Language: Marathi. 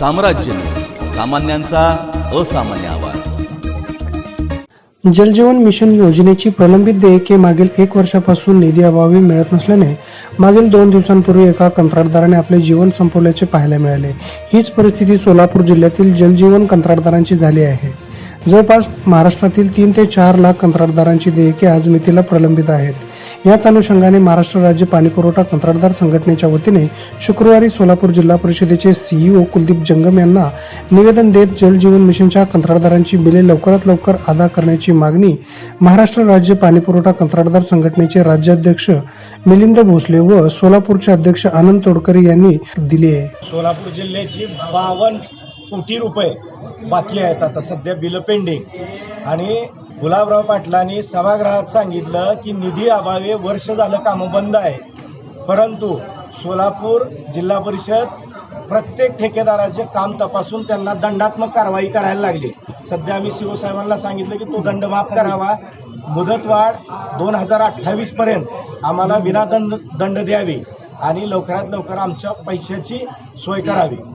साम्राज्य. सामान्यांचा असामान्य आवाज. जलजीवन मिशन योजनेची प्रलंबित देयके मागील एक वर्षापासून निधी अभावी मिळत नसल्याने मागील दोन दिवसांपूर्वी एका कंत्राटदाराने आपले जीवन संपवल्याचे पाहायला मिळाले. हीच परिस्थिती सोलापूर जिल्ह्यातील जलजीवन कंत्राटदारांची झाली आहे. जवळपास महाराष्ट्रातील तीन ते चार लाख कंत्राटदारांची देयके आज मितीला प्रलंबित आहेत. याच अनुषंगाने महाराष्ट्र राज्य पाणीपुरवठा कंत्राटदार संघटनेच्या वतीने शुक्रवारी सोलापूर जिल्हा परिषदेचे सीईओ कुलदीप जंगम यांना निवेदन देत जलजीवन मिशनच्या कंत्राटदारांची बिले लवकरात लवकर अदा करण्याची मागणी महाराष्ट्र राज्य पाणीपुरवठा कंत्राटदार संघटनेचे राज्याध्यक्ष मिलिंद भोसले व सोलापूरचे अध्यक्ष आनंद तोडकरी यांनी दिली आहे. सोलापूर जिल्ह्याची बावन्न कोटी रुपये बाकी आहेत आता सध्या बिलं पेंडिंग. आणि गुलाबराव पाटलांनी सभागृहात सांगितलं की निधी अभावी वर्ष झालं कामं बंद आहे. परंतु सोलापूर जिल्हा परिषद प्रत्येक ठेकेदाराचे काम तपासून त्यांना दंडात्मक कारवाई करायला लागली. सध्या आम्ही शिवसाहेबांना सांगितलं की तो दंड माफ करावा. मुदतवाढ दोन हजार अठ्ठावीसपर्यंत आम्हाला विनादंड दंड द्यावी आणि लवकरात लवकर आमच्या पैशाची सोय करावी.